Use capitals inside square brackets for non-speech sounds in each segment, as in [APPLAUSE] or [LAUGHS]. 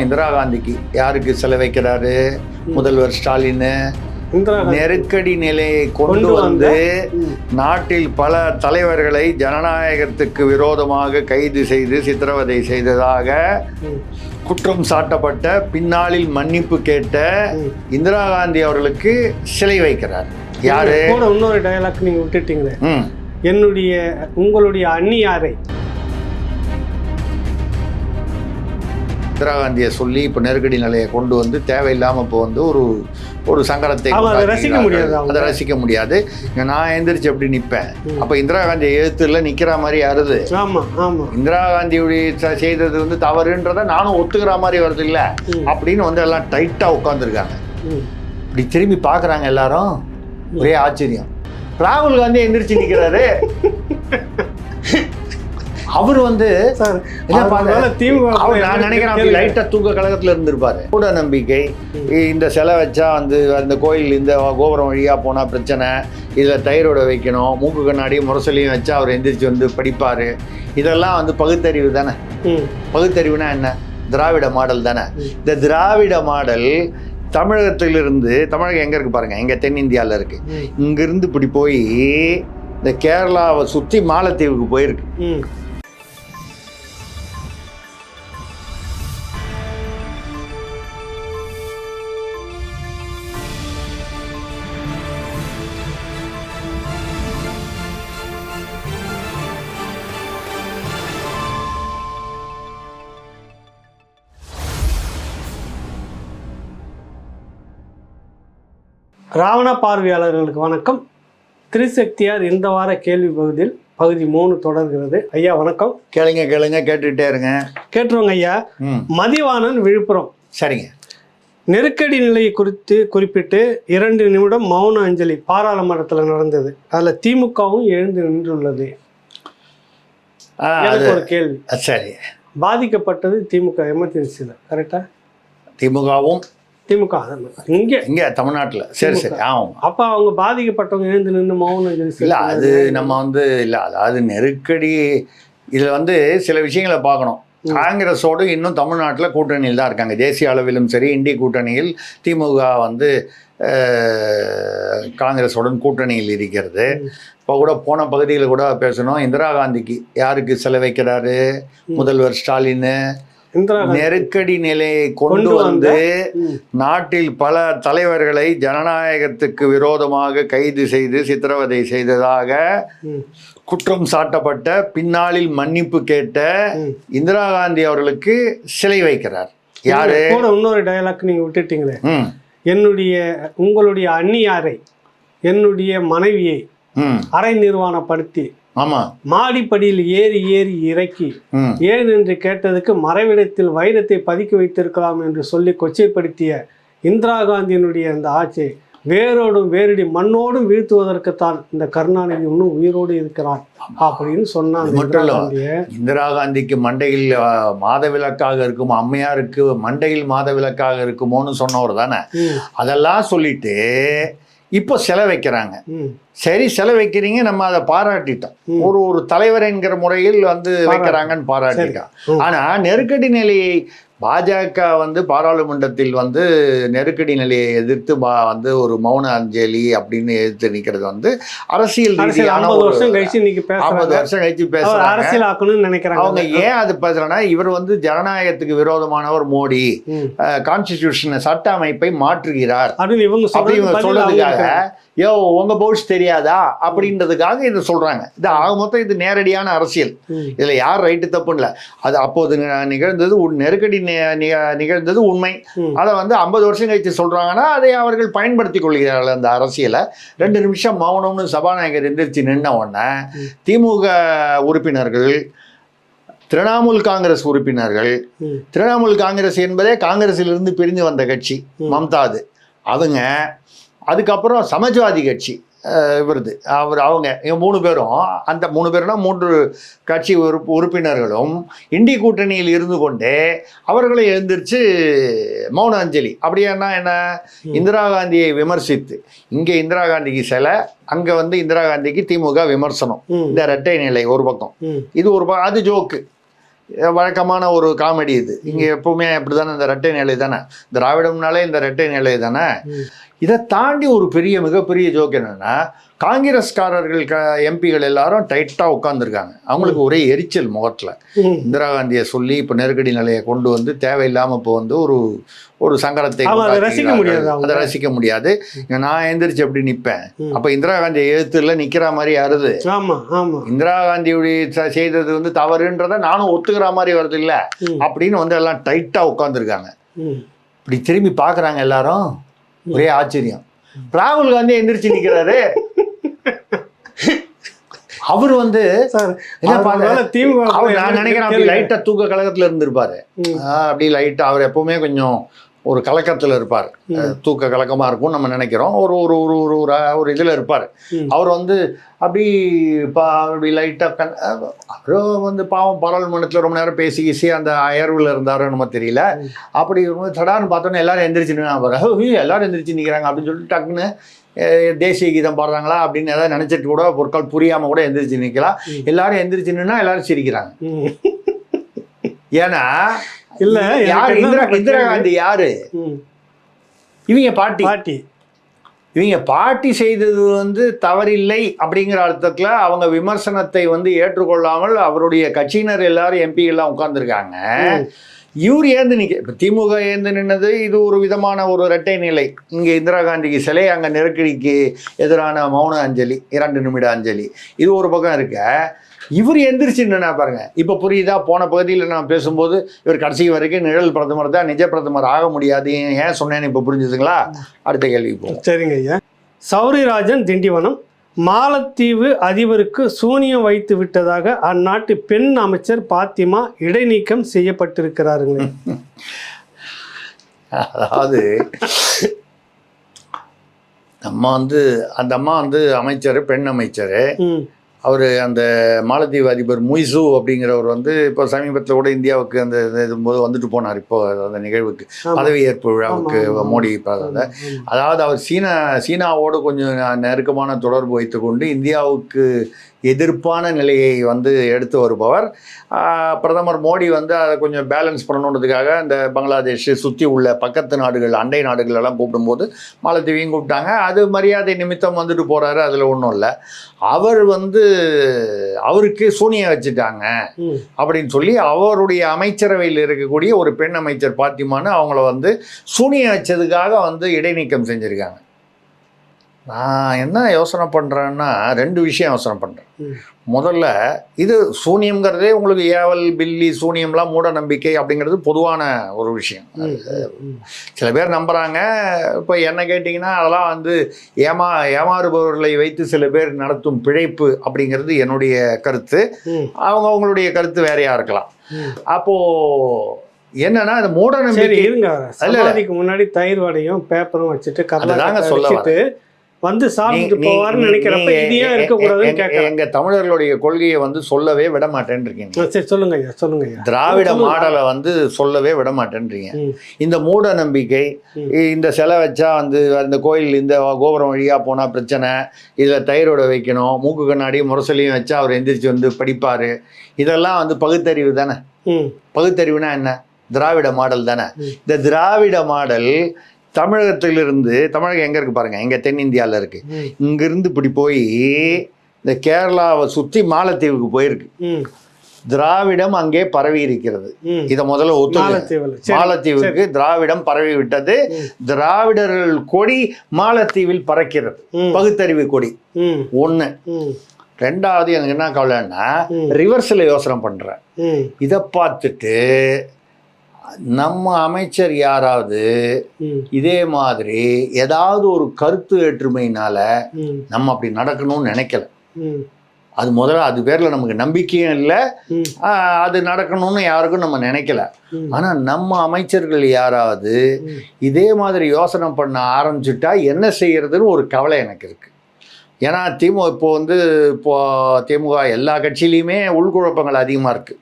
இந்திரா காந்திக்கு யாருக்கு செலவைக்கிறாரு முதல்வர் ஸ்டாலின். நெருக்கடி நிலையை கொண்டு வந்த. நாட்டில் பல தலைவர்களை ஜனநாயகத்துக்கு விரோதமாக கைது செய்து சித்திரவதை செய்ததாக. குற்றம் சாட்டப்பட்ட பின்னாளில் மன்னிப்பு கேட்ட. இந்திரா காந்தி அவர்களுக்கு சிலை வைக்கிறார் யாரு இன்னொரு டயலாக் நீங்க விட்டுட்டீங்களே என்னுடைய உங்களுடைய அந்நியாரை இந்திரா காந்தியை சொல்லி இப்போ நெருக்கடி நிலையை கொண்டு வந்து தேவையில்லாம இப்போ வந்து ஒரு ஒரு சங்கடத்தை. ரசிக்க முடியாது. அதை ரசிக்க முடியாது நான் எந்திரிச்சு எப்படி நிற்பேன். அப்போ இந்திரா காந்தி எழுத்துல நிக்கிற மாதிரி ஆமா இந்திரா காந்தியுடைய செய்தது வந்து தவறுன்றதை நானும் ஒத்துக்கிற மாதிரி வருது இல்ல. அப்படின்னு வந்து எல்லாம் டைட்டா உட்காந்துருக்காங்க. இப்படி திரும்பி பார்க்கறாங்க எல்லாரும் ஒரே ஆச்சரியம் ராகுல் காந்தி எந்திரிச்சு நிக்கிறாரு [LAUGHS] அவர் வந்து நான் நினைக்கிறேன் அப்படி லைட்டா தூக்க கழகத்துல இருந்திருப்பாரு. கூட நம்பிக்கை இந்த சிலை வச்சா வந்து அந்த கோயில் இந்த கோபுரம் வழியா போனா பிரச்சனை. இதுல தயிரோட வைக்கணும். மூக்கு கண்ணாடி முரசொலியும் வச்சா அவர் எந்திரிச்சு வந்து படிப்பாரு. இதெல்லாம் வந்து பகுத்தறிவு தானே. பகுத்தறிவுனா என்ன? திராவிட மாடல் தானே? இந்த திராவிட மாடல் தமிழகத்திலிருந்து தமிழகம் எங்க இருக்கு பாருங்க? எங்க தென்னிந்தியால இருக்கு. ம். இங்கிருந்து இப்படி போய் இந்த கேரளாவை சுத்தி மாலத்தீவுக்கு போயிருக்கு. ராவண பார்வையாளர்களுக்கு வணக்கம். திரிசக்தியார் இந்த வார கேள்வி பகுதியில் பகுதி மூணு தொடர்கிறது. ஐயா வணக்கம். கேளுங்க கேளுங்க கேட்டுக்கிட்டே இருங்க. கேட்டுருவோங்க ஐயா. ம். மதிவாணன் விழுப்புரம். சரிங்க. நெருக்கடி நிலையை குறித்து குறிப்பிட்டு இரண்டு நிமிடம் மௌன அஞ்சலி பாராளுமன்றத்தில் நடந்தது. அதில் திமுகவும் எழுந்து நின்றுள்ளது. ஒரு கேள்வி. சரி. பாதிக்கப்பட்டது திமுக எமர்ஜென்சியில் கரெக்டா திமுகவும் திமுக இங்கே இங்கே தமிழ்நாட்டில். சரி சரி ஆமாம். அப்போ அவங்க பாதிக்கப்பட்டவங்க எழுந்து நின்று மௌன அஞ்சலி இல்லை. அது நம்ம வந்து இல்லை அதாவது நெருக்கடி. இதில் வந்து சில விஷயங்களை பார்க்கணும். காங்கிரஸோடு இன்னும் தமிழ்நாட்டில் கூட்டணியில் தான் இருக்காங்க. தேசிய அளவிலும் சரி இந்திய கூட்டணியில் திமுக வந்து காங்கிரஸுடன் கூட்டணியில் இருக்கிறது. இப்போ கூட போன பகுதியில் கூட பேசணும். இந்திரா காந்திக்கு யாருக்கு செலவைக்கிறாரு முதல்வர் ஸ்டாலின். நெருக்கடி நிலையை கொண்டு வந்த, நாட்டில் பல தலைவர்களை ஜனநாயகத்துக்கு விரோதமாக கைது செய்து சித்திரவதை செய்ததாக குற்றம் சாட்டப்பட்ட பின்னாளில் மன்னிப்பு கேட்ட. இந்திரா காந்தி அவர்களுக்கு சிலை வைக்கிறார். யாரு? இன்னொரு டயலாக் நீங்க விட்டுட்டீங்களே. என்னுடைய உங்களுடைய அந்நியாரை என்னுடைய மனைவியை அரை நிர்வாணப்படுத்தி ஆமா. மாடிப்படியில் ஏறி ஏறி இறக்கி ஏன் என்று கேட்டதுக்கு மறைவிடத்தில் வைரத்தை பதுக்கி வைத்திருக்கலாம் என்று சொல்லி கொச்சைப்படுத்திய இந்திரா காந்தியினுடைய அந்த ஆட்சி வேரோடும் வேரடி மண்ணோடும் வீழ்த்துவதற்குத்தான் இந்த கருணாநிதி இன்னும் உயிரோடு இருக்கிறான் அப்படின்னு சொன்னான் அது மட்டும் இந்திரா இல்ல. இந்திரா காந்திக்கு மண்டையில் அஹ், மாதவிலக்காக இருக்குமோ அம்மையாருக்கு மண்டையில் மாதவிலக்காக இருக்குமோன்னு சொன்னவர் தானே. அதெல்லாம் சொல்லிட்டு இப்போ சிலை வைக்கிறாங்க சரி சிலை வைக்கிறீங்க நம்ம அதை பாராட்டிட்டோம். ஒரு ஒரு தலைவர் என்கிற முறையில் வந்து வைக்கிறாங்கன்னு பாராட்டிட்டோம். ம். ஆனா நெருக்கடி நிலையை பாஜக வந்து பாராளுமன்றத்தில் வந்து நெருக்கடி நிலையை எதிர்த்து பா- வந்து ஒரு மௌன அஞ்சலி அப்படின்னு எதிர்த்து நிக்கிறது வந்து அரசியல் ரீதியான வருஷம் கழிச்சு இன்னைக்கு ஐம்பது வருஷம் கழிச்சு பேசுறாங்க. அரசியல் ஆக்கணும்னு நினைக்கிறாங்க. அவங்க ஏன் அது பேசுறேன்னா இவர் வந்து ஜனநாயகத்துக்கு விரோதமானவர் மோடி. கான்ஸ்டிடியூஷனை சட்ட அமைப்பை மாற்றுகிறார். அப்படின்னு இவங்க சொல்றதுக்காக. யோ உங்க பவுச் தெரியாதா? அப்படின்றதுக்காக இதை சொல்றாங்க. இது ஆக மொத்தம் இது நேரடியான அரசியல். இதுல யார் ரைட்டு தப்பு இல்லை அது அப்போது நிகழ்ந்தது நெருக்கடி நிகழ்ந்தது உண்மை. அதை வந்து ஐம்பது வருஷம் கழிச்சு சொல்றாங்கன்னா அதை அவர்கள் பயன்படுத்திக் கொள்கிறார்கள் அந்த அரசியலை. ரெண்டு நிமிஷம் மௌனம்னு சபாநாயகர் எந்திரிச்சு நின்ன உடனே திமுக உறுப்பினர்கள் திரிணாமுல் காங்கிரஸ் உறுப்பினர்கள். திரிணாமுல் காங்கிரஸ் என்பதே காங்கிரஸிலிருந்து பிரிஞ்சு வந்த கட்சி மம்தாது. அவங்க அதுக்கப்புறம் சமாஜ்வாதி கட்சி இவருது. அவர் அவங்க இவங்க மூணு பேரும் அந்த மூணு பேருனா மூன்று கட்சி உறுப்பு உறுப்பினர்களும் இண்டி கூட்டணியில் இருந்து கொண்டே அவர்களை எழுந்திரிச்சு மௌன அஞ்சலி. அப்படின்னா என்ன? இந்திரா காந்தியை விமர்சித்து இங்கே இந்திரா காந்திக்கு சிலை அங்கே வந்து இந்திரா காந்திக்கு திமுக விமர்சனம். இந்த இரட்டை நிலை ஒரு பக்கம். இது ஒரு பக்கம் அது ஜோக்கு. வழக்கமான ஒரு காமெடி இது. இங்கே எப்பவுமே அப்படி தானே இந்த ரெட்டை நிலை தானே? திராவிடம்னாலே இந்த ரெட்டை நிலை தானே. இதை தாண்டி ஒரு பெரிய மிகப்பெரிய ஜோக் என்னன்னா காங்கிரஸ்காரர்கள் க எம்பிகள் எல்லாரும் டைட்டாக உட்காந்துருக்காங்க அவங்களுக்கு ஒரே எரிச்சல் முகத்தில். இந்திரா காந்தியை சொல்லி இப்போ நெருக்கடி நிலையை கொண்டு வந்து தேவையில்லாமல் இப்போ வந்து ஒரு ஒரு சங்கடத்தை ரசிக்க. முடியாது. அதை ரசிக்க முடியாது நான் எந்திரிச்சு அப்படி நிற்பேன். அப்போ இந்திரா காந்தி எழுத்துல நிற்கிற மாதிரி ஆமா இந்திரா காந்தியுடைய செய்தது வந்து தவறுன்றதை நானும் ஒத்துக்கிற மாதிரி வருது இல்ல. அப்படின்னு வந்து எல்லாம் டைட்டா உட்காந்துருக்காங்க. இப்படி திரும்பி பார்க்கறாங்க எல்லாரும் ஒரே ஆச்சரியம். ராகுல் காந்தி எந்திரிச்சு நிக்கிறாரு. அவர் வந்து நான் நினைக்கிறேன் அப்படி. லைட்டா தூக்க கழகத்துல இருந்திருப்பாரு. அப்படி லைட்டா அவர் எப்பவுமே கொஞ்சம் ஒரு கலக்கத்துல இருப்பார். தூக்க கலக்கமா இருக்கும் நம்ம நினைக்கிறோம். ஒரு ஒரு ஒரு ஒரு ஒரு ஒரு இதுல இருப்பார். அவர் வந்து அப்படி பா அப்படி லைட்டாக கண் அவரும் வந்து பாவம் பாராளுமன்றத்தில் ரொம்ப நேரம் பேசி கீசி அந்த அயர்வில் இருந்தாரோ நம்ம தெரியல. அப்படி சடான்னு பார்த்தோன்னே எல்லாரும் எந்திரிச்சு நின்று எல்லாரும் எந்திரிச்சு நிற்கிறாங்க அப்படின்னு சொல்லிட்டு டக்குன்னு தேசிய கீதம் பாடுறாங்களா? அப்படின்னு ஏதாவது நினச்சிட்டு கூட பொருட்கள் புரியாமல் கூட எந்திரிச்சு நிற்கலாம். எல்லாரும் எந்திரிச்சு நின்னா எல்லாரும் சிரிக்கிறாங்க. ஏன்னா இல்ல யார் இந்திரா இந்திரா? காந்தி யாரு. இவங்க பாட்டி பாட்டி இவங்க பாட்டி செய்தது வந்து தவறில்லை அப்படிங்கிற அர்த்தத்தில் அவங்க விமர்சனத்தை வந்து ஏற்றுக்கொள்ளாமல் அவருடைய கட்சியினர் எல்லாரும் எம்பி எல்லாம் உட்கார்ந்துருக்காங்க. இவர் ஏந்து நிற்க இப்போ திமுக ஏந்து நின்னது இது ஒரு விதமான ஒரு இரட்டை நிலை. இங்கே இந்திரா காந்திக்கு சிலை அங்கே நெருக்கடிக்கு எதிரான மௌன அஞ்சலி இரண்டு நிமிட அஞ்சலி. இது ஒரு பக்கம் இருக்க. இவர் எந்திரிச்சு நின்னா பாருங்க. இப்போ புரியுதா? போன பகுதியில் நான் பேசும்போது இவர் கடைசி வரைக்கும் நிழல் பிரதமர் தான் நிஜ பிரதமர் ஆக முடியாது. ஏன் சொன்னேன்னு இப்போ புரிஞ்சுதுங்களா? அடுத்த கேள்வி போவோம். சரிங்க ஐயா. சௌரிராஜன் திண்டிவனம் மாலத்தீவு அதிபருக்கு சூனியம் வைத்து விட்டதாக அந்நாட்டு பெண் அமைச்சர் பாத்திமா இடைநீக்கம் செய்யப்பட்டிருக்கிறாருங்க அதாவது நம்ம வந்து அந்த அம்மா வந்து அமைச்சர் பெண் அமைச்சர். அவர் அந்த மாலத்தீவு அதிபர் முய்சு அப்படிங்கிறவர் வந்து இப்போ சமீபத்தில் கூட இந்தியாவுக்கு அந்த இது போது வந்துட்டு போனார் இப்போ அந்த நிகழ்வுக்கு. பதவியேற்பு விழாவுக்கு. மோடி. அதாவது அவர் சீனா சீனாவோடு கொஞ்சம் நெருக்கமான தொடர்பு வைத்துக்கொண்டு இந்தியாவுக்கு எதிர்ப்பான நிலையை வந்து எடுத்து வருபவர். பிரதமர் மோடி வந்து அதை கொஞ்சம் பேலன்ஸ் பண்ணணுன்றதுக்காக இந்த பங்களாதேஷ் சுற்றி உள்ள பக்கத்து நாடுகள் அண்டை நாடுகள் எல்லாம் கூப்பிடும்போது மாலத்தீவையும் கூப்பிட்டாங்க. அது மரியாதை நிமித்தம் வந்துட்டு போகிறாரு அதில் ஒன்றும் இல்லை. அவர் வந்து அவருக்கு சூனியம் வச்சுட்டாங்க. அப்படின்னு சொல்லி அவருடைய அமைச்சரவையில் இருக்கக்கூடிய ஒரு பெண் அமைச்சர் பாத்திமான்னு அவங்கள வந்து சூனியம் வச்சதுக்காக வந்து இடைநீக்கம் செஞ்சுருக்காங்க. நான் என்ன யோசனை பண்ணுறேன்னா ரெண்டு விஷயம் யோசனை பண்ணுறேன். முதல்ல இது சூனியம்ங்கிறதே உங்களுக்கு ஏவல் பில்லி சூனியம்லாம் மூட நம்பிக்கை அப்படிங்கிறது பொதுவான ஒரு விஷயம். சில பேர் நம்புகிறாங்க இப்போ என்ன கேட்டிங்கன்னா அதெல்லாம் வந்து ஏமா ஏமாறுபவர்களை வைத்து சில பேர் நடத்தும் பிழைப்பு அப்படிங்கிறது என்னுடைய கருத்து. அவங்க அவங்களுடைய கருத்து வேறையா இருக்கலாம் ம். அப்போ என்னன்னா இந்த மூட நம்பிக்கை இருங்க. முன்னாடி தயிர் வடையும் பேப்பரும் வச்சுட்டு அதுதாங்க கர்நாடகா சொல்ல வச்சுட்டு வந்து சாப்பிட்டு நீ- நினைக்கிறப்ப நீங்க இது ஏன் எ- இருக்கக்கூடாதுன்னு கேட்கறேன் எங்க தமிழர்களுடைய கொள்கையை வந்து சொல்லவே விட மாட்டேன்றீங்க. சரி சொல்லுங்க ஐயா சொல்லுங்க ஐயா. திராவிட. மாடலை வந்து சொல்லவே விட மாட்டேன்றீங்க. இந்த மூட நம்பிக்கை. இந்த சிலை வச்சா வந்து அந்த கோயில் இந்த கோபுரம் வழியா போனா பிரச்சனை இதில் தயிரோட வைக்கணும் மூக்கு கண்ணாடி முரசொலியும் வச்சா அவர் எந்திரிச்சு வந்து படிப்பாரு. இதெல்லாம் வந்து பகுத்தறிவு தானே? பகுத்தறிவுனா என்ன? திராவிட மாடல் தானே. இந்த திராவிட மாடல் தமிழகத்திலிருந்து தமிழகம் எங்க இருக்கு பாருங்க எங்க தென்னிந்தியாவில் இருக்கு. ம், இங்கிருந்து இப்படி போய் இந்த கேரளாவை சுற்றி மாலத்தீவுக்கு போயிருக்கு. திராவிடம் அங்கே பரவி இருக்கிறது. இதை முதல்ல. சரி, மாலத்தீவுக்கு திராவிடம் பரவி விட்டது. திராவிடர்கள் கொடி மாலத்தீவில் பறக்கிறது. பகுத்தறிவு கொடி. ஒன்று ரெண்டாவது எனக்கு என்ன கவலைன்னா ரிவர்ஸில் யோசனை பண்ணுறேன் இதை பார்த்துட்டு நம்ம அமைச்சர் யாராவது இதே மாதிரி ஏதாவது ஒரு கருத்து வேற்றுமையினால நம்ம அப்படி நடக்கணும்னு நினைக்கல. அது முதல்ல அது பேரில் நமக்கு நம்பிக்கையும் இல்லை. அது நடக்கணும்னு யாருக்கும் நம்ம நினைக்கல. ஆனால் நம்ம அமைச்சர்கள் யாராவது. இதே மாதிரி யோசனை பண்ண ஆரம்பிச்சுட்டா என்ன செய்யறதுன்னு ஒரு கவலை எனக்கு இருக்கு. ஏன்னா திமுக இப்போ வந்து இப்போ திமுக எல்லா கட்சியிலையுமே உள்குழப்பங்கள் அதிகமாக இருக்கு.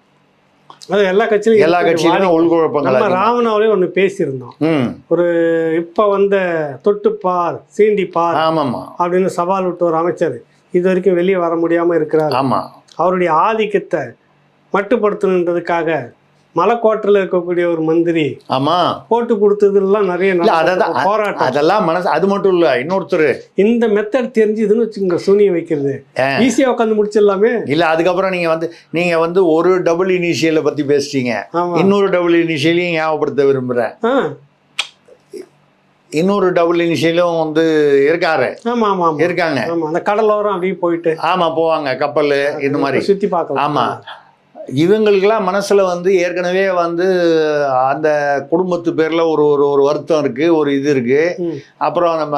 அது எல்லா கட்சியிலும் எல்லா. கட்சியிலுமே உள்குழப்பங்கள் நம்ம. ராமனாவிலே ஒன்று பேசியிருந்தோம். ம். இப்ப வந்த தொட்டுப்பார் சீண்டிப்பார் ஆமாம்மா. அப்படின்னு சவால் விட்டு ஒரு அமைச்சர் இது வரைக்கும் வெளியே வர முடியாம இருக்கிறார். ஆமாம் அவருடைய ஆதிக்கத்தை மட்டுப்படுத்தணுன்றதுக்காக மலைக்கோட்டையில் இருக்கக்கூடிய ஒரு மந்திரி ஆமா. போட்டு கொடுத்ததுலாம் நிறைய போராட்டம். அதெல்லாம் மனசு அது மட்டும் இல்ல இன்னொருத்தர். இந்த மெத்தட் தெரிஞ்சுதுன்னு வச்சுக்கோங்க சூனியம் வைக்கிறது. ஈஸியா உட்காந்து முடிச்சிடலாமே? இல்ல அதுக்கப்புறம் நீங்க வந்து நீங்க வந்து ஒரு டபுள் இனிஷியலை பத்தி பேசிட்டீங்க. இன்னொரு டபுள் இனிஷியலையும் ஞாபகப்படுத்த விரும்புறேன். இன்னொரு டபுள் இனிஷியலும் வந்து இருக்காரு. ஆமா ஆமா இருக்காங்க. ஆமா அந்த கடலோரம் அப்படியே போயிட்டு. ஆமா போவாங்க கப்பல் இந்த மாதிரி. சுத்தி பார்க்கலாம். ஆமா. இவங்களுக்கெல்லாம் மனசுல வந்து ஏற்கனவே வந்து அந்த குடும்பத்து பேர்ல ஒரு ஒரு ஒரு வருத்தம் இருக்கு ஒரு இது இருக்கு. ம், அப்புறம் நம்ம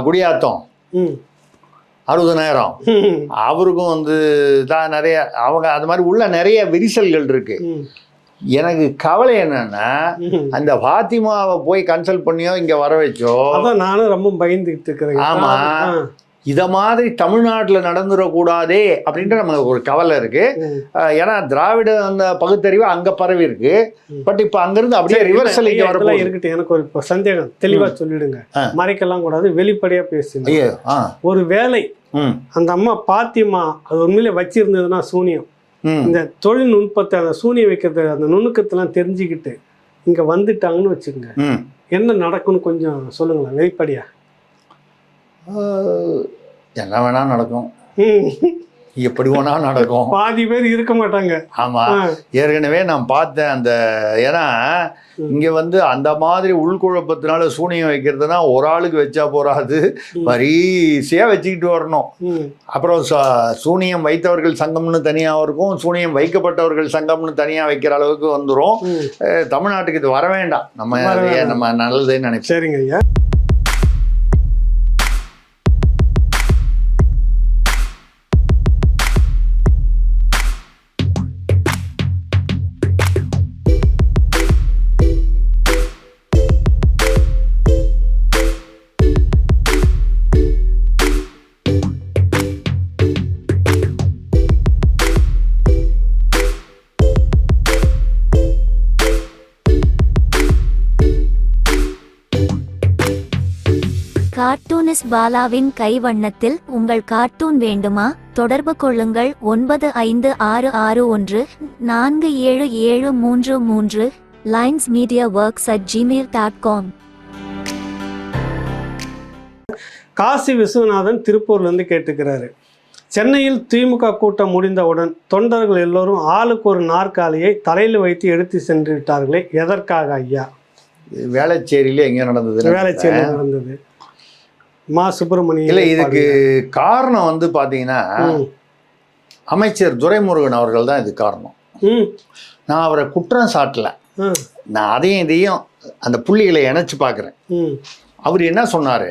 குடியாத்தம். அறுபதனாயிரம் அவருக்கும் வந்து தான் நிறைய அவங்க அது மாதிரி உள்ள நிறைய விரிசல்கள் இருக்கு. ம், எனக்கு கவலை என்னன்னா. அந்த ஃபாத்திமாவை போய் கன்சல்ட் பண்ணியோ இங்க வர வச்சோ அதான் நானும் ரொம்ப பயந்துகிட்டு இருக்கிறேன். ஆமா. இத மாதிரி தமிழ்நாட்டுல நடந்துடக்கூடாதே அப்படின்ற நமக்கு ஒரு கவலை இருக்கு. ஏன்னா திராவிட அந்த பகுத்தறிவு அங்க பரவி இருக்கு. பட் இப்ப அங்கிருந்து அப்படியே ரிவர்சல் வரப்போகுது. இருக்கட்டும். எனக்கு ஒரு இப்ப சந்தேகம். தெளிவா சொல்லிடுங்க. மறைக்கலாம் கூடாது வெளிப்படையா பேசுங்க. ஒரு வேலை அந்த அம்மா பாத்தியம்மா அது உண்மையிலே வச்சிருந்ததுன்னா சூனியம். இந்த தொழில்நுட்பத்தை அந்த சூனியம் வைக்கிறது அந்த நுணுக்கத்தெல்லாம் தெரிஞ்சுக்கிட்டு இங்க வந்துட்டாங்கன்னு வச்சுக்கோங்க. என்ன நடக்கும்னு கொஞ்சம் சொல்லுங்களேன் வெளிப்படையா. அஹ் என்ன வேணா நடக்கும். எப்படி வேணா நடக்கும். பாதி பேர் இருக்க மாட்டாங்க. ஆமா. ஏற்கனவே நான் பார்த்தேன் அந்த ஏன்னா. இங்க வந்து அந்த மாதிரி உள்குழப்பத்தினால சூனியம் வைக்கிறதுனா ஒரு ஆளுக்கு வச்சா போறாது. வரிசையா வச்சுக்கிட்டு வரணும். அப்புறம் சூனியம் வைத்தவர்கள் சங்கம்னு தனியாக இருக்கும். சூனியம் வைக்கப்பட்டவர்கள் சங்கம்னு தனியாக வைக்கிற அளவுக்கு வந்துடும். தமிழ்நாட்டுக்கு இது வர வேண்டாம். நம்ம. நம்ம நல்லதுன்னு நினைப்போம். சரிங்க ஐயா. பாலாவின் கைவண்ணத்தில் உங்கள் கார்ட்டூன் வேண்டுமா? தொடர்பு கொள்ளுங்கள். ஒன்பது ஐந்து ஆறு ஆறு ஒன்று நான்கு ஏழு ஏழு மூன்று மூன்று lines media works at Gmail dot com Kasi Viswanathan திருப்பூர்ல இருந்து கேட்டுக்கிறாரு. சென்னையில் திமுக கூட்டம் முடிந்தவுடன் தொண்டர்கள் எல்லோரும் ஆளுக்கு ஒரு நாற்காலியை தலையில் வைத்து எடுத்து சென்று விட்டார்களே எதற்காக ஐயா? வேளச்சேரியில எங்க நடந்தது. வேலைச்சேரி நடந்தது. மா சுப்பிரமணியம் இல்லை இதுக்கு காரணம் வந்து பார்த்தீங்கன்னா அமைச்சர் துரைமுருகன் அவர்கள் தான் இது காரணம். நான் அவரை குற்றம் சாட்டல. நான் அதையும் இதையும் அந்த புள்ளிகளை இணைச்சு பார்க்குறேன். அவர் என்ன சொன்னார்?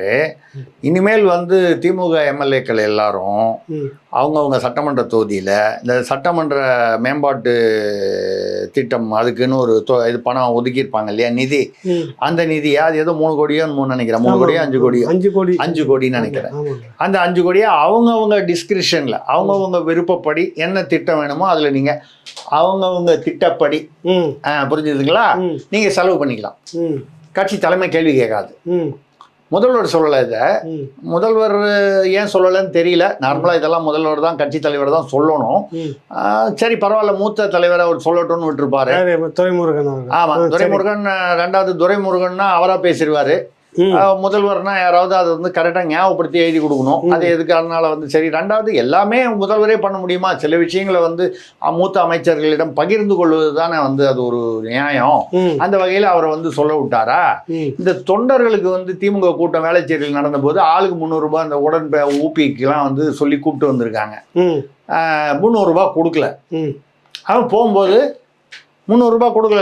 இனிமேல் வந்து திமுக எம்எல்ஏக்கள் எல்லாரும் அவங்கவுங்க சட்டமன்ற தொகுதியில் இந்த சட்டமன்ற மேம்பாட்டு திட்டம் அதுக்குன்னு ஒரு இது பணம் ஒதுக்கியிருப்பாங்க இல்லையா நிதி. அந்த நிதியை அது ஏதோ மூணு கோடியோ மூணு நினைக்கிறேன். மூணு கோடியோ அஞ்சு கோடியோ? அஞ்சு கோடி. அஞ்சு கோடின்னு நினைக்கிறேன். அந்த அஞ்சு கோடியை அவங்கவுங்க டிஸ்கிரிப்ஷனில் அவங்கவுங்க விருப்பப்படி என்ன திட்டம் வேணுமோ அதில் நீங்கள் அவங்கவுங்க திட்டப்படி புரிஞ்சுதுங்களா? நீங்கள் செலவு பண்ணிக்கலாம். கட்சி தலைமை கேள்வி கேட்காது. முதல்வர் சொல்லலை இதை. முதல்வர் ஏன் சொல்லலைன்னு தெரியல. நார்மலாக இதெல்லாம் முதல்வர் தான் கட்சி தலைவர் தான் சொல்லணும். சரி பரவாயில்ல மூத்த தலைவர் அவர் சொல்லட்டும்னு விட்டுருப்பாரு. துரைமுருகன் அவர்கள். ஆமா ஆ, சரி. துரைமுருகன் ரெண்டாவது துரைமுருகன்னா அவரா பேசிடுவாரு. முதல்வர்னா யாராவது அதை வந்து கரெக்டாக ஞாபகப்படுத்தி எழுதி கொடுக்கணும். அது எதுக்கு அதனால வந்து சரி. ரெண்டாவது எல்லாமே முதல்வரே பண்ண முடியுமா? சில விஷயங்களை வந்து மூத்த அமைச்சர்களிடம் பகிர்ந்து கொள்வது தானே வந்து அது ஒரு நியாயம். அந்த வகையில் அவரை வந்து சொல்ல விட்டாரா? இந்த தொண்டர்களுக்கு வந்து திமுக கூட்டம் வேளச்சேரியில் நடந்தபோது ஆளுக்கு முந்நூறுரூபா அந்த உடன் ஊபிக்கெல்லாம் வந்து சொல்லி கூப்பிட்டு வந்திருக்காங்க. முந்நூறுரூபா கொடுக்கல. அவன் போகும்போது முந்நூறுரூபா கொடுக்கல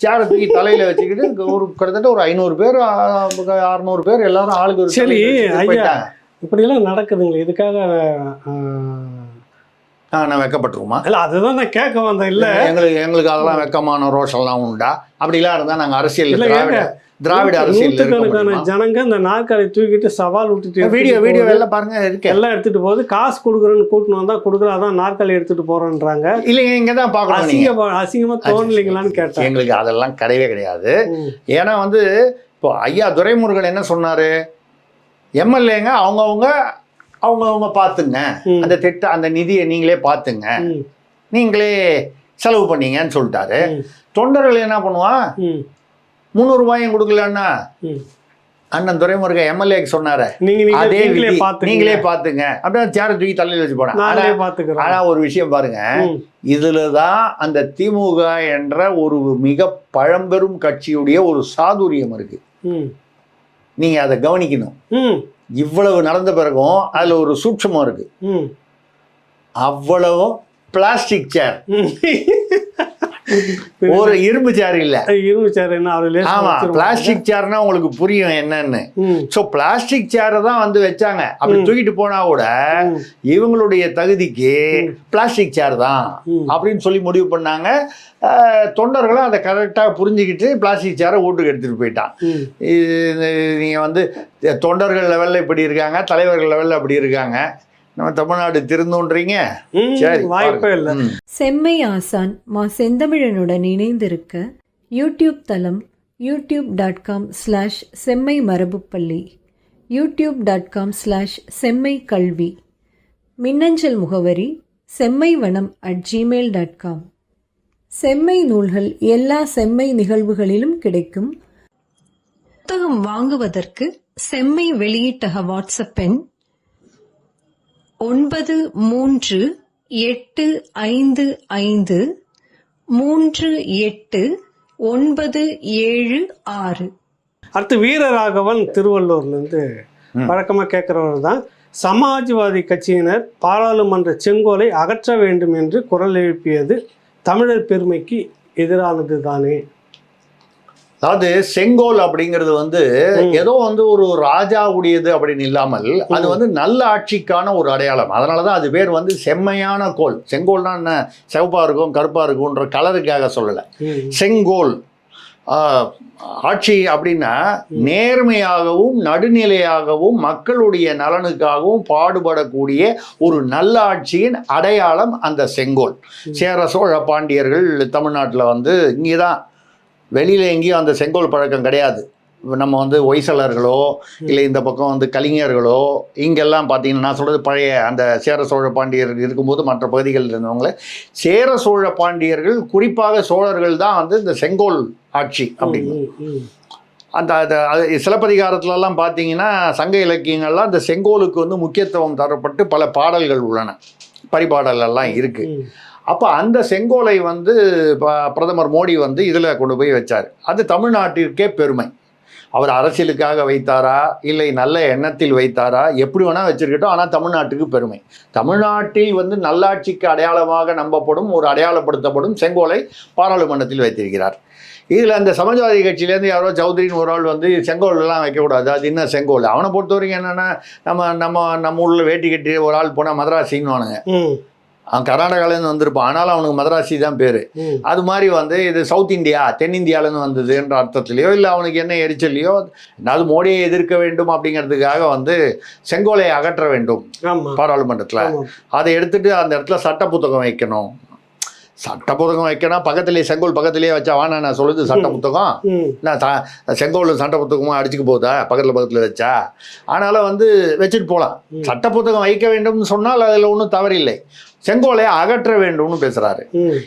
சேரை தூக்கி தலையில வச்சுக்கிட்டு ஒரு கிட்டத்தட்ட ஒரு ஐநூறு பேர் அறுநூறு பேர் எல்லாரும் ஆளுக்கு ஒரு சரி. இப்படியெல்லாம் நடக்குதுங்க இதுக்காக நான் வெக்கப்பட்டுருமா இல்ல அதுதான் நான் கேட்க வந்தேன் இல்ல. எங்களுக்கு எங்களுக்கு அதெல்லாம் வெக்கமான ரோஷம்லாம் உண்டா? அப்படிலாம் இருந்தா நாங்க அரசியல் இல்ல, திராவிட அரசியல் ஜனங்க இந்த நாற்காலி தூக்கிட்டு சவால் விட்டுட்டு வீடியோ வீடியோ. எல்லாம் பாருங்க இருக்கு. எல்லாம் எடுத்துட்டு போகுது. காசு கொடுக்குறேன்னு கூட்டின்னு வந்தா கொடுக்குற அதான் நாற்காலி எடுத்துட்டு போறேன்றாங்க. இல்லைங்க இங்க தான் பாக்கணும் அசிங்க அசிங்கமா தோணலைங்களான்னு கேட்டேன். எங்களுக்கு அதெல்லாம் கிடையவே கிடையாது. ஏன்னா வந்து இப்போ ஐயா துரைமுருகன் என்ன சொன்னாரு? எம்எல்ஏங்க அவங்கவுங்க அவங்கவுங்க பார்த்துங்க. அந்த திட்ட அந்த நிதியை நீங்களே பார்த்துங்க. நீங்களே செலவு பண்ணீங்கன்னு சொல்லிட்டாரு. தொண்டர்கள் என்ன பண்ணுவான்? முந்நூறுபாயும் கொடுக்கலன்னா. அண்ணன் துரைமுருக எம்எல்ஏக்கு சொன்னாரு. அதே நீங்களே பாத்துங்க அப்படியே சேர தூக்கி தலையில வச்சு போனேன் ஆனா ஒரு விஷயம் பாருங்க. ம், இதுல தான் அந்த திமுக என்ற ஒரு மிக பழம்பெரும் கட்சியுடைய ஒரு சாதுரியம் இருக்கு. ம், நீங்க அதை கவனிக்கணும். ம், இவ்வளவு நடந்த பிறகும் அதுல ஒரு சூட்சமம் இருக்கு. ம், அவ்வளவும் பிளாஸ்டிக் சேர். [LAUGHS] ஒரு இரும்பு சேர் இல்ல இரும்பு சேர் என்ன லேசா ஆமா. பிளாஸ்டிக் சேர்னா உங்களுக்கு புரியும் என்னன்னு ஸோ பிளாஸ்டிக் சேரை தான் வந்து வச்சாங்க அப்படி. தூக்கிட்டு போனா கூட இவங்களுடைய தகுதிக்கு. பிளாஸ்டிக் சேர் தான். அப்படின்னு சொல்லி முடிவு பண்ணாங்க தொண்டர்களும் அதை கரெக்டாக புரிஞ்சுக்கிட்டு பிளாஸ்டிக் சேரை வீட்டுக்கு எடுத்துகிட்டு போயிட்டான். இது நீங்கள் வந்து தொண்டர்கள் லெவலில் இப்படி இருக்காங்க தலைவர்கள் லெவலில் அப்படி இருக்காங்க நம்ம தமிழ்நாடு திருந்தோன்றீங்க? சரி வாய்ப்பே இல்லை. செம்மை ஆசான் மா செந்தமிழனுடன் இணைந்திருக்க யூடியூப் தளம் யூடியூப் டாட் காம் ஸ்லாஷ் செம்மை மரபுப்பள்ளி யூடியூப் டாட் காம் ஸ்லாஷ் செம்மை கல்வி மின்னஞ்சல் முகவரி செம்மை வனம் அட் ஜிமெயில் டாட் காம். செம்மை நூல்கள் எல்லா செம்மை நிகழ்வுகளிலும் கிடைக்கும். புத்தகம் வாங்குவதற்கு செம்மை வெளியீட்டக வாட்ஸ்அப் எண் ஒன்பது மூன்று எட்டு ஐந்து ஐந்து மூன்று எட்டு ஒன்பது ஏழு ஆறு. அடுத்து வீரராகவன் திருவள்ளூர்லேருந்து. வழக்கமாக கேட்குறவர் தான். சமாஜ்வாதி கட்சியினர் பாராளுமன்ற செங்கோலை அகற்ற வேண்டும் என்று குரல் எழுப்பியது தமிழர் பெருமைக்கு எதிரானது தானே அதாவது செங்கோல் அப்படிங்கிறது வந்து. ஏதோ வந்து ஒரு ராஜாவுடையது அப்படின்னு இல்லாமல் அது. வந்து நல்ல ஆட்சிக்கான ஒரு அடையாளம். அதனால தான் அது பேர் வந்து செம்மையான கோல். செங்கோல்னா என்ன? சிவப்பா இருக்கும் கருப்பா இருக்கும்ன்ற கலருக்காக சொல்லலை. செங்கோல். ஆட்சி அப்படின்னா நேர்மையாகவும் நடுநிலையாகவும் மக்களுடைய நலனுக்காகவும் பாடுபடக்கூடிய ஒரு நல்ல ஆட்சியின் அடையாளம் அந்த செங்கோல். சேர சோழ பாண்டியர்கள் தமிழ்நாட்டில் வந்து இங்கே தான் வெளியில் எங்கேயும் அந்த செங்கோல் பழக்கம் கிடையாது. நம்ம வந்து ஒய்சலர்களோ இல்லை இந்த பக்கம் வந்து கலிங்கர்களோ இங்கெல்லாம் பார்த்தீங்கன்னா நான் சொல்கிறது பழைய அந்த சேர சோழ பாண்டியர்கள் இருக்கும்போது மற்ற பகுதிகளில் இருந்தவங்கள சேர சோழ பாண்டியர்கள் குறிப்பாக சோழர்கள் தான் வந்து இந்த செங்கோல் ஆட்சி அப்படின்னு அந்த அது- சிலப்பதிகாரத்துலலாம் பார்த்தீங்கன்னா சங்க இலக்கியங்கள்லாம் அந்த செங்கோலுக்கு வந்து முக்கியத்துவம் தரப்பட்டு பல பாடல்கள் உள்ளன. பரிபாடல் எல்லாம் இருக்கு ம். அப்போ அந்த செங்கோலை வந்து ப- பிரதமர் மோடி வந்து இதில் கொண்டு போய் வச்சார். அது தமிழ்நாட்டிற்கே பெருமை. அவர் அரசியலுக்காக வைத்தாரா? இல்லை நல்ல எண்ணத்தில் வைத்தாரா? எப்படி வேணால் வச்சுருக்கட்டும் ஆனால் தமிழ்நாட்டுக்கு பெருமை. தமிழ்நாட்டில் வந்து நல்லாட்சிக்கு அடையாளமாக நம்பப்படும் ஒரு அடையாளப்படுத்தப்படும் செங்கோலை பாராளுமன்றத்தில் வைத்திருக்கிறார். இதில் அந்த சமாஜ்வாதி கட்சியிலேருந்து யாரோ சௌத்ரின்னு ஒரு ஆள் வந்து செங்கோல்லாம் வைக்கக்கூடாது. அது என்ன செங்கோல்? அவனை பொறுத்த வரைக்கும் என்னென்னா நம்ம நம்ம நம்ம ஊரில் வேட்டி கட்டி ஒரு ஆள் போனால் மதராசின்னு வானுங்க அவன் கர்நாடகாலேருந்து வந்திருப்பான். ஆனாலும் அவனுக்கு மதராசி தான் பேர். அது மாதிரி வந்து இது சவுத் இந்தியா தென்னிந்தியாவிலேருந்து வந்ததுன்ற அர்த்தத்திலையோ இல்லை அவனுக்கு என்ன எரிச்சலையோ அது மோடியை எதிர்க்க வேண்டும் அப்படிங்கிறதுக்காக வந்து செங்கோலை அகற்ற வேண்டும் பாராளுமன்றத்தில். அதை எடுத்துட்டு அந்த இடத்துல சட்ட புத்தகம் வைக்கணும். சட்ட புத்தகம் வைக்கணும் பக்கத்துலேயே செங்கோல் பக்கத்துலேயே வச்சா வானா நான் சொல்லுது சட்ட புத்தகம். நான் செங்கோல் சட்ட புத்தகமும் அடிச்சுக்க போகுதா பக்கத்தில் பக்கத்தில் வச்சா? ஆனாலும் வந்து வச்சுட்டு போகலாம். சட்ட புத்தகம் வைக்க வேண்டும்னு சொன்னால் அதில் ஒன்றும் தவறில்லை. செங்கோலை அகற்ற வேண்டும்னு பேசுறாரு.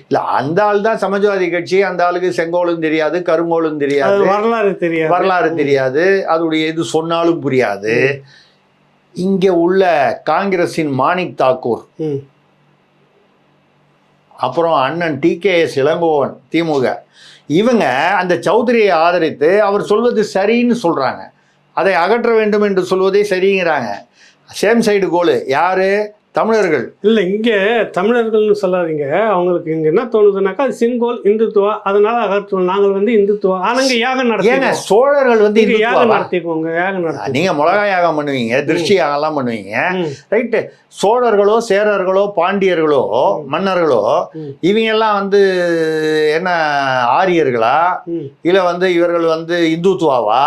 இல்ல அந்த ஆள் தான் சமாஜ்வாதி கட்சி அந்த ஆளுக்கு செங்கோலும் தெரியாது கருங்கோலும் தெரியாது. வரலாறு தெரியாது. வரலாறு தெரியாது. அதோடைய இது சொன்னாலும் புரியாது. இங்க உள்ள காங்கிரசின் மாணிக் தாக்கூர் அப்புறம் அண்ணன் T K S Elangovan DMK. இவங்க அந்த சௌத்ரியை ஆதரித்து அவர் சொல்வது சரின்னு சொல்றாங்க. அதை அகற்ற வேண்டும் என்று சொல்வதே சரிங்கிறாங்க. சேம் சைடு கோலு. யாரு? தமிழர்கள். இல்ல இங்க தமிழர்கள்னு சொல்லாதீங்க. அவங்களுக்கு இங்க என்ன தோணுதுனாக்கா அது செங்கோல் இந்துத்துவா அதனால அகற்றுவோம் நாங்கள் வந்து இந்துத்துவா ஆனா இங்க யாகம் ஏங்க நடத்தி சோழர்கள் வந்து யாகம்? நடத்திக்கோங்க யாகம் நடத்தி நீங்க மிளகா யாகம் பண்ணுவீங்க திருஷ்டி யாகம்லாம் பண்ணுவீங்க. ரைட்டு. சோழர்களோ சேரர்களோ பாண்டியர்களோ. மன்னர்களோ. இவங்க எல்லாம் வந்து என்ன ஆரியர்களா? இல்ல வந்து இவர்கள் வந்து இந்துத்துவாவா.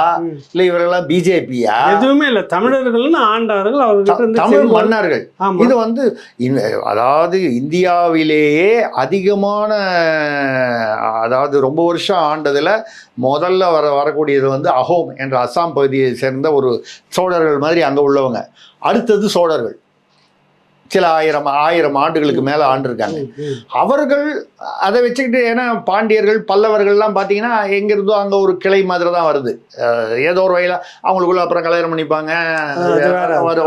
இல்ல இவர்கள்லாம் பிஜேபியா? எதுவுமே இல்ல தமிழர்கள்னு ஆண்டார்கள் இருந்து தமிழ் மன்னர்கள். ஆமா. இது வந்து அதாவது இந்தியாவிலேயே அதிகமான அதாவது ரொம்ப வருஷம் ஆண்டதில் முதல்ல வர வரக்கூடியது வந்து அஹோம் என்ற அசாம் பகுதியை சேர்ந்த ஒரு சோழர்கள் மாதிரி அங்கே உள்ளவங்க. அடுத்தது சோழர்கள். சில ஆயிரம் ஆயிரம் ஆண்டுகளுக்கு மேலே ஆண்டிருக்காங்க. அவர்கள் அதை வச்சுக்கிட்டு ஏன்னா பாண்டியர்கள் பல்லவர்கள்லாம் பார்த்தீங்கன்னா எங்கிருந்தோ அங்கே ஒரு கிளை மாதிரி தான் வருது. ஏதோ ஒரு வகையில் அவங்களுக்குள்ள அப்புறம் கல்யாணம் பண்ணிப்பாங்க.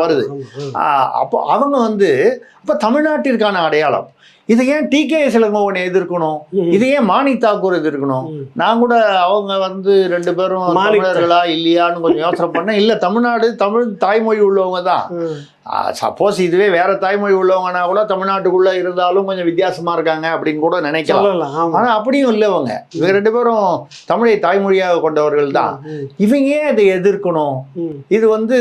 வருது. அப்போ அவங்க வந்து அப்போ தமிழ்நாட்டிற்கான அடையாளம் இதை ஏன் டி கே இளங்கோவனை எதிர்க்கணும். இதை ஏன் மாணி தாக்கூர் எதிர்க்கணும். நான் கூட அவங்க வந்து ரெண்டு பேரும் மாணிக் தமிழர்களா இல்லையான்னு கொஞ்சம் யோசனை பண்ணேன். இல்லை தமிழ்நாடு தமிழ் தாய்மொழி உள்ளவங்க தான். சப்போஸ் இதுவே வேற தாய்மொழி உள்ளவங்கன்னா கூட தமிழ்நாட்டுக்குள்ள இருந்தாலும் கொஞ்சம் வித்தியாசமா இருக்காங்க அப்படின்னு கூட நினைக்கலாம். ஆனா அப்படியும் இல்லை அவங்க இவங்க ரெண்டு பேரும் தமிழை தாய்மொழியாக கொண்டவர்கள் தான். இவங்க ஏன் இதை எதிர்க்கணும். இது வந்து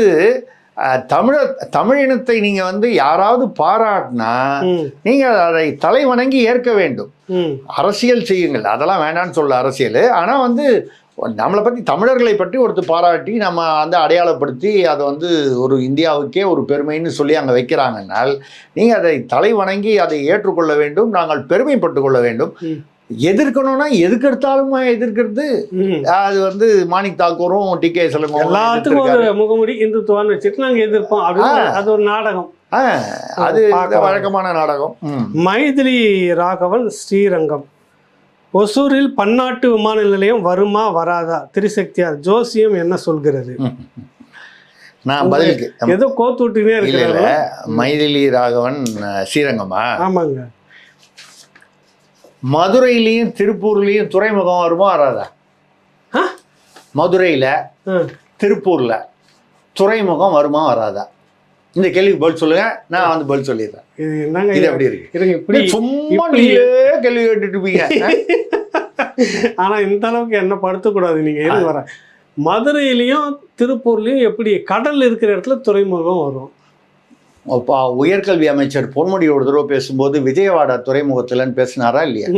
அஹ், தமிழர் தமிழினத்தை நீங்க வந்து யாராவது பாராட்டினா நீங்க அதை தலை வணங்கி ஏற்க வேண்டும். அரசியல் செய்யுங்கள். அதெல்லாம் வேண்டாம்னு சொல்ல அரசியல். ஆனா வந்து நம்மளை பற்றி தமிழர்களை பற்றி ஒருத்தர் பாராட்டி நம்ம வந்து அடையாளப்படுத்தி அதை வந்து ஒரு இந்தியாவுக்கே ஒரு பெருமைன்னு சொல்லி அங்கே வைக்கிறாங்கன்னால் நீங்கள் அதை தலை வணங்கி அதை ஏற்றுக்கொள்ள வேண்டும். நாங்கள் பெருமைப்பட்டு கொள்ள வேண்டும். எதிர்க்கணும்னா எதுக்கெடுத்தாலுமா எதிர்க்கிறது. அது வந்து மாணிக் தாக்கூரும் டி கே எல்லாத்துக்கும் ஒரு முகமுடி இந்துத்துவான்னு வச்சுட்டு நாங்க எதிர்ப்போம். அது ஒரு நாடகம். அது. வழக்கமான நாடகம். மைதிலி ராகவன் ஸ்ரீரங்கம். ஒசூரில் பன்னாட்டு விமான நிலையம் வருமா வராதா? திரிசக்தியார் ஜோசியம் என்ன சொல்கிறது? நான் பதிலுக்கு. ஏதோ கோத்து விட்டுனே இருக்கிறாங்க மைதிலி ராகவன் ஸ்ரீரங்கமா? ஆமாங்க. மதுரையிலையும் திருப்பூர்லயும் துறைமுகம் வருமா வராதா? மதுரையில. திருப்பூர்ல துறைமுகம் வருமா வராதா? இந்த கேள்விக்கு பதில் சொல்லுங்க. நான் வந்து பதில் சொல்லிடுறேன். இது என்னங்க இது? எப்படி இருக்கு? இப்படி சும்மா நீங்களே கேள்வி கேட்டுட்டு இருப்பீங்க [LAUGHS] ஆனா இந்த அளவுக்கு என்ன படுத்தக்கூடாது. நீங்க இருங்க வர மதுரையிலயும் திருப்பூர்லயும் எப்படி கடல் இருக்கிற இடத்துல துறைமுகம் வரும்? உயர்கல்வி அமைச்சர் பொன்முடி ஒரு தடவை பேசும்போது விஜயவாடா துறைமுகத்துலன்னு பேசினாரா இல்லையா?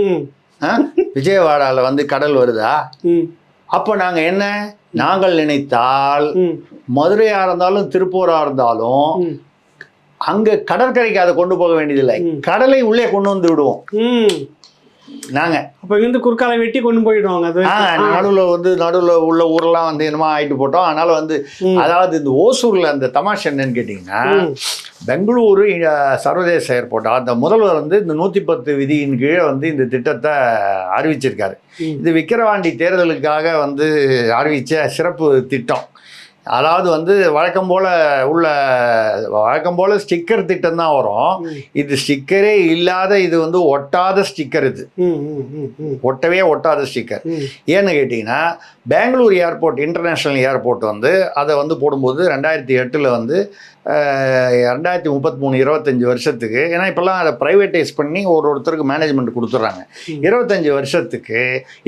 விஜயவாடால வந்து கடல் வருதா? அப்போ நாங்க என்ன? நாங்கள் நினைத்தால் ம், மதுரையா இருந்தாலும் திருப்பூரா இருந்தாலும் அங்க கடற்கரைக்கு அதை கொண்டு போக வேண்டியதில்லை. கடலை உள்ளே கொண்டு வந்து விடுவோம். ம். நாங்க. அப்ப இங்கிருந்து குறுக்கால வெட்டி கொண்டு போயிடுவாங்க. அது நடுவுல வந்து நடுவுல உள்ள ஊரெல்லாம் வந்து என்னமோ ஆயிட்டு போட்டோம். அதனால வந்து அதாவது இந்த ஓசூர்ல அந்த தமாஷ் என்னன்னு கேட்டிங்கன்னா பெங்களூரு சர்வதேச ஏர்போர்ட் அந்த முதல்வர் வந்து இந்த நூற்றி பத்து விதியின் கீழே வந்து இந்த திட்டத்தை அறிவிச்சிருக்காரு. இது விக்கிரவாண்டி தேர்தலுக்காக வந்து அறிவித்த சிறப்பு திட்டம். அதாவது வந்து வழக்கம் போல் உள்ள வழக்கம் போல் ஸ்டிக்கர் திட்டம் தான் வரும். இது ஸ்டிக்கரே இல்லாத இது வந்து ஒட்டாத ஸ்டிக்கர் இது. ஒட்டவே ஒட்டாத ஸ்டிக்கர். ஏன்னு கேட்டிங்கன்னா பெங்களூர் ஏர்போர்ட் இன்டர்நேஷ்னல் ஏர்போர்ட் வந்து அதை வந்து போடும்போது ரெண்டாயிரத்தி எட்டில் வந்து ரெண்டாயிரத்தி முப்பத்தி மூணு இருபத்தஞ்சி வருஷத்துக்கு ஏன்னா இப்போல்லாம் அதை ப்ரைவேட்டைஸ் பண்ணி ஒரு ஒருத்தருக்கு மேனேஜ்மெண்ட் கொடுத்துட்றாங்க. இருபத்தஞ்சி வருஷத்துக்கு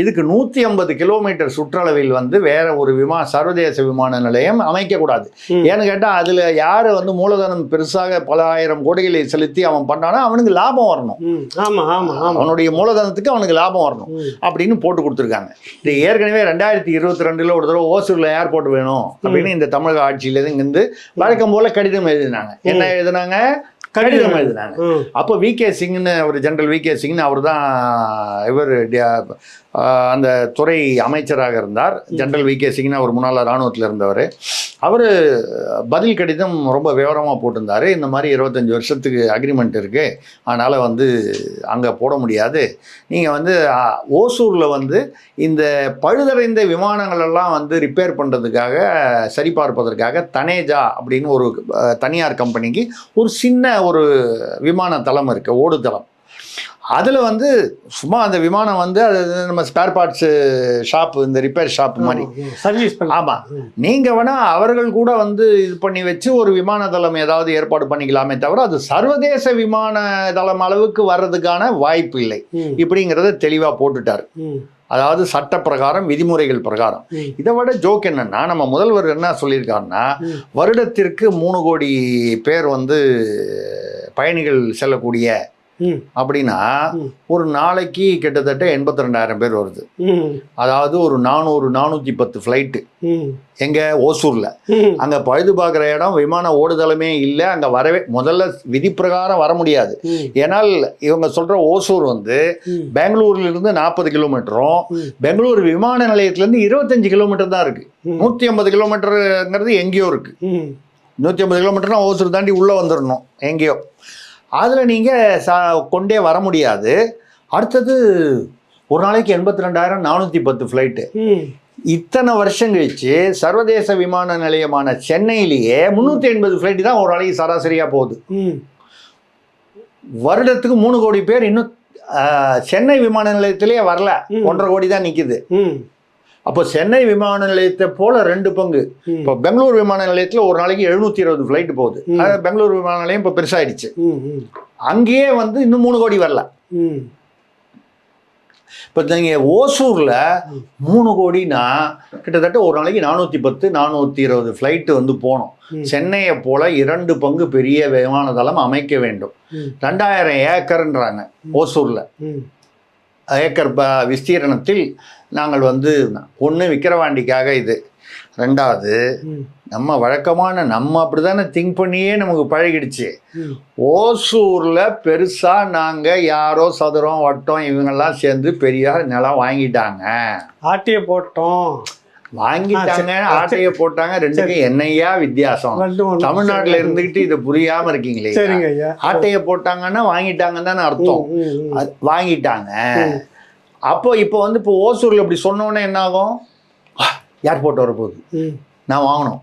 இதுக்கு நூற்றி ஐம்பது கிலோமீட்டர் சுற்றளவில் வந்து வேற ஒரு விமா சர்வதேச விமான நிலையம் அமைக்கக்கூடாது. ஏன்னு கேட்டால் அதில் யார் வந்து மூலதனம் பெருசாக பல ஆயிரம் கோடிகளை செலுத்தி அவன் பண்ணானோ அவனுக்கு லாபம் வரணும். ம், ஆமா ஆமா ஆமா. அவனுடைய மூலதனத்துக்கு அவனுக்கு லாபம் வரணும். அப்படின்னு போட்டு கொடுத்துருக்காங்க. இது ஏற்கனவே ரெண்டாயிரத்தி இருபத்தி ரெண்டுல ஒரு தடவை ஓசூர்ல ஏர்போர்ட் வேணும் அப்படின்னு இந்த தமிழக ஆட்சியில இருந்து வழக்கம் போல கடிதம் எழுதினாங்க. என்ன எழுதினாங்க? கடிதம் எழுதினாங்க. அப்போ வி கே சிங்னு ஒரு ஜெனரல் வி கே சிங்னு அவர் தான் இவர் அந்த துறை அமைச்சராக இருந்தார். ஜெனரல் வி கே சிங்னு அவர் முன்னாள் இராணுவத்தில் இருந்தவர். அவர் பதில் கடிதம் ரொம்ப விவரமாக போட்டிருந்தாரு. இந்த மாதிரி இருபத்தஞ்சி வருஷத்துக்கு அக்ரிமெண்ட் இருக்குது அதனால் வந்து அங்கே போட முடியாது. நீங்கள் வந்து ஓசூரில் வந்து இந்த பழுதடைந்த விமானங்களெல்லாம் வந்து ரிப்பேர் பண்ணுறதுக்காக சரிபார்ப்பதற்காக தனேஜா அப்படின்னு ஒரு தனியார் கம்பெனிக்கு ஒரு சின்ன ஒரு விமான தளம் இருக்குது ஓடுதளம். அதில் வந்து சும்மா அந்த விமானம் வந்து அது நம்ம ஸ்பேர் பார்ட்ஸு ஷாப் இந்த ரிப்பேர் ஷாப் மாதிரி. சர்வீஸ் ஆமாம் நீங்கள் வேணால் அவர்கள் கூட வந்து இது பண்ணி வச்சு ஒரு விமான தளம் ஏதாவது ஏற்பாடு பண்ணிக்கலாமே தவிர அது சர்வதேச விமான தளம் அளவுக்கு வர்றதுக்கான வாய்ப்பு இல்லை. இப்படிங்கிறத தெளிவாக போட்டுட்டார். அதாவது சட்ட பிரகாரம் விதிமுறைகள் பிரகாரம். இதை விட ஜோக் என்னன்னா நம்ம முதல்வர் என்ன சொல்லியிருக்காருன்னா. வருடத்திற்கு மூணு கோடி பேர் வந்து பயணிகள் செல்லக்கூடிய அப்படின்னா. ஒரு நாளைக்கு கிட்டத்தட்ட எண்பத்தி ரெண்டாயிரம் பேர் வருது. அதாவது ஒரு நானூறு நானூற்றி பத்து ஃப்ளைட்டு எங்கே ஓசூரில். அங்கே பழுது பார்க்குற இடம் விமான ஓடுதளமே இல்லை அங்கே வரவே முதல்ல விதி பிரகாரம் வர முடியாது. ஏன்னால் இவங்க சொல்கிற ஓசூர் வந்து பெங்களூர்லேருந்து நாற்பது கிலோமீட்டரும். பெங்களூர் விமான நிலையத்திலேருந்து இருபத்தஞ்சு கிலோமீட்டர் தான் இருக்குது. நூற்றி ஐம்பது கிலோமீட்டருங்கிறது எங்கேயோ இருக்குது நூற்றி ஐம்பது கிலோமீட்டர்னா ஓசூர் தாண்டி உள்ளே வந்துடணும் எங்கேயோ. அதில் நீங்கள் ச கொண்டே வர முடியாது. அடுத்தது ஒரு நாளைக்கு எண்பத்தி ரெண்டாயிரம் நானூற்றி பத்து ஃப்ளைட்டு இத்தனை வருஷம் கழிச்சு சர்வதேச விமான நிலையமான சென்னையிலேயே முந்நூற்றி எண்பது ஃப்ளைட்டு தான் ஒரு நாளைக்கு சராசரியாக போகுது. வருடத்துக்கு மூணு கோடி பேர் இன்னும் சென்னை விமான நிலையத்திலேயே வரல. ஒன்றரை கோடி தான் நிற்கிது அப்போ சென்னை விமான நிலையத்தை போல ரெண்டு பங்கு. இப்போ பெங்களூர் விமான நிலையத்தில் ஒரு நாளைக்கு எழுநூற்றி இருபது ஃப்ளைட் போகுது. பெங்களூர் விமான நிலையம் இப்போ பெருசாயிடுச்சு. அங்கேயே வந்து இன்னும் மூணு கோடி வரல. இப்போ நீங்கள் ஓசூரில் மூணு கோடினா கிட்டத்தட்ட ஒரு நாளைக்கு நானூற்றி பத்து நானூற்றி இருபது ஃப்ளைட்டு வந்து போகணும். ம். சென்னையை போல இரண்டு பங்கு பெரிய விமான தளம் அமைக்க வேண்டும். ரெண்டாயிரம் ஏக்கர்ன்றாங்க ஓசூரில். ஏக்கர் விஸ்தீரணத்தில் நாங்கள் வந்து ஒன்று விக்கிரவாண்டிக்காக இது. ரெண்டாவது நம்ம வழக்கமான நம்ம அப்படி தானே திங்க் பண்ணியே நமக்கு பழகிடுச்சு. ஓசூரில் பெருசாக நாங்கள் யாரோ சதுரம் வட்டம் இவங்கெல்லாம் சேர்ந்து பெரிய நிலம் வாங்கிட்டாங்க. ஆட்டிய போட்டோம். வாங்கிட்டாங்க. ஆட்டையை போட்டாங்க. ரெண்டுக்கும் என்னையா வித்தியாசம். தமிழ்நாட்டில் இருந்துக்கிட்டு இது புரியாம இருக்கீங்களே ஆட்டையை போட்டாங்கன்னா வாங்கிட்டாங்கன்னு தானே அர்த்தம். வாங்கிட்டாங்க. அப்போ இப்போ வந்து இப்போ ஓசூரில் இப்படி சொன்னோன்னே என்ன ஆகும் ஏர்போர்ட் வரப்போகுது நான் வாங்கணும்.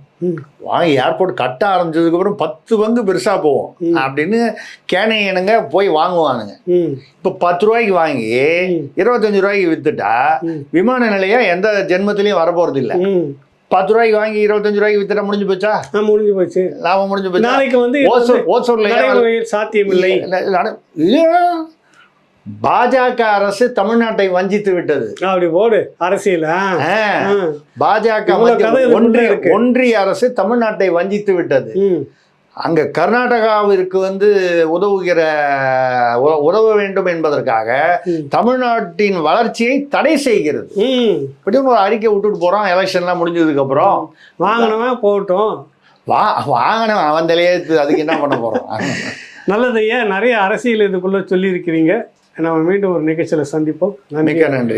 வாங்கி ஏர்போர்ட் கட்ட ஆரம்பிச்சதுக்கப்புறம் பத்து பங்கு பெருசாக போவோம். அப்படின்னு கேனையனுங்க போய் வாங்குவானுங்க இப்போ பத்து ரூபாய்க்கு வாங்கி. இருபத்தஞ்சு ரூபாய்க்கு வித்துட்டா ம். விமான நிலையம் எந்த ஜென்மத்திலையும் வரப்போறது இல்லை. பத்து ரூபாய்க்கு வாங்கி இருபத்தஞ்சு ரூபாய்க்கு வித்துட்டா முடிஞ்சு போச்சா முடிஞ்சு போச்சு லாபம் முடிஞ்சு போச்சா நாளைக்கு வந்து ஓசூர் ஓசூர்ல நட- இல்ல. பாஜக அரசு தமிழ்நாட்டை வஞ்சித்து விட்டது. அப்படி போடு அரசியலா. பாஜக ஒன்றிய. ஒன்றிய அரசு தமிழ்நாட்டை வஞ்சித்து விட்டது. அங்க கர்நாடகாவிற்கு வந்து உதவுகிற உதவ வேண்டும் என்பதற்காக. தமிழ்நாட்டின் வளர்ச்சியை தடை செய்கிறது. ம். இப்படின்னு ஒரு அறிக்கை விட்டுட்டு போறான் எலெக்ஷன்லாம் முடிஞ்சதுக்கு அப்புறம். வாங்கினவன் போகட்டும். வா வாங்கின அவன் தலையே அதுக்கு என்ன பண்ண போறோம்? [LAUGHS] நல்லது ஐயா நிறைய அரசியல் இதுக்குள்ள சொல்லியிருக்கிறீங்க. நம்ம மீண்டும் ஒரு நிகழ்ச்சியில் சந்திப்போம். நன்றி. மிக்க நன்றி.